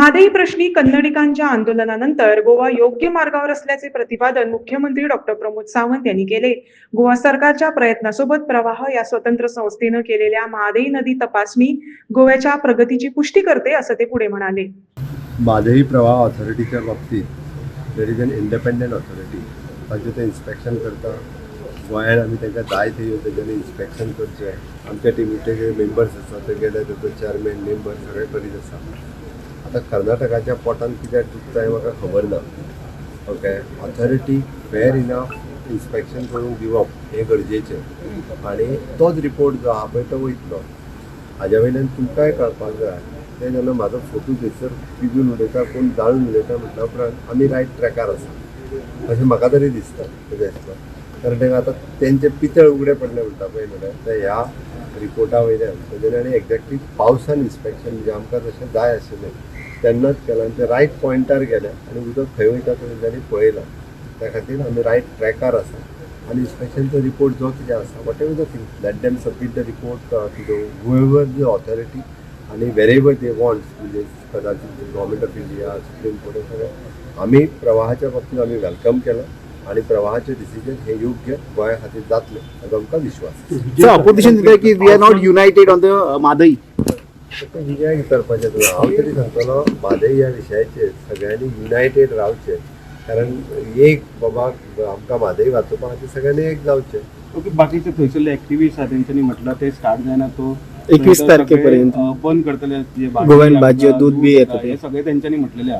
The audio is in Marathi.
महादेई प्रश्नी कन्नडिकांच्या आंदोलनानंतर गोवा योग्य मार्गावर असल्याचे प्रतिपादन मुख्यमंत्री डॉक्टर प्रमोद सावंत यांनी केले. गोवा सरकारच्या प्रयत्नासोबत प्रवाह या स्वतंत्र संस्थेनं केलेल्या महादेई नदी तपासणी गोव्याच्या प्रगतीची पुष्टी करते असं ते पुढे म्हणाले. म्हादई प्रवाह ऑथॉरिटीच्या बाबतीत there is an independent authority ताजें ते इन्स्पेक्शन करता गोंयांत आमी तांकां जाय ते येवन इन्स्पेक्शन करचें आमच्या टिमीचे जे मेंबर्स आसा ते गेले तेजो चॅरमॅन मेंबर सगळे करीत आसा आतां कर्नाटकाच्या पोटान कित्याक दुखता हें म्हाका खबर ना. ओके? ऑथॉरिटी फेर इनफ इन्स्पेक्शन करून दिवप हें गरजेचें. आनी तोच रिपोर्ट जो आहा पळय तो वयतलो हाज्या वयल्यान तुमकांय कळपाक जाय? ते जेन्ना म्हाजो फोटो थंयसर पिजून उडयता कोण जाळून उडयता म्हटल्या उपरांत आमी रायट ट्रॅकार आसा. अशें म्हाका तरी दिसता कितें हिसपान कारण ताका आतां तेंचे पितळ उगडे पडले म्हणटा पळय म्हणल्यार ते ह्या रिपोर्टा वयल्यान तेजे आनी एक्झॅक्टली पावसान इन्स्पेक्शन जे म्हणजे आमकां तशें जाय आशिल्लें. तेन्नाच केलां आनी ते रायट पॉयंटार गेल्या आनी उदक खंय वयता तो तेंच्यांनी पळयलां त्या खातीर आमी रायट ट्रॅकार आसा. आनी इन्स्पेक्शनचो रिपोर्ट जो कितें आसा whatever the thing let dam submit the report to the however the authority आणि वेरेवर दे वॉन्ट्स म्हणजे कदाचित government of India Supreme Court सगळें आमी प्रवाहाच्या बाबतीत आमी वेलकम केलं आणि प्रवाहाचे डिसिजन हे योग्य गोंया खातीर जातले. हाचो आमकां विश्वास So की we are not united on the Madai the uh, Madai. ते विजय करपाचें तुवें हांव तरी सांगतलो म्हादय ह्या विशयाचेर सगळ्यांनी युनायटेड रावचें कारण एक बाबा आमकां म्हादय वाचोवपा खातीर सगळ्यांनी एक जावचें ओके बाकीचे थंयसरले ऍक्टिव्हिस्ट आहा तेंच्यांनी म्हटलं ते स्टार्ट जायना तो 21 सगळे, तारखेपर्यंत. अ, बंद करतले जे गोव्यान भाजी भाजयो, दूध बी येतं हे ते. सगळे तेंच्यांनी म्हटलेले आहा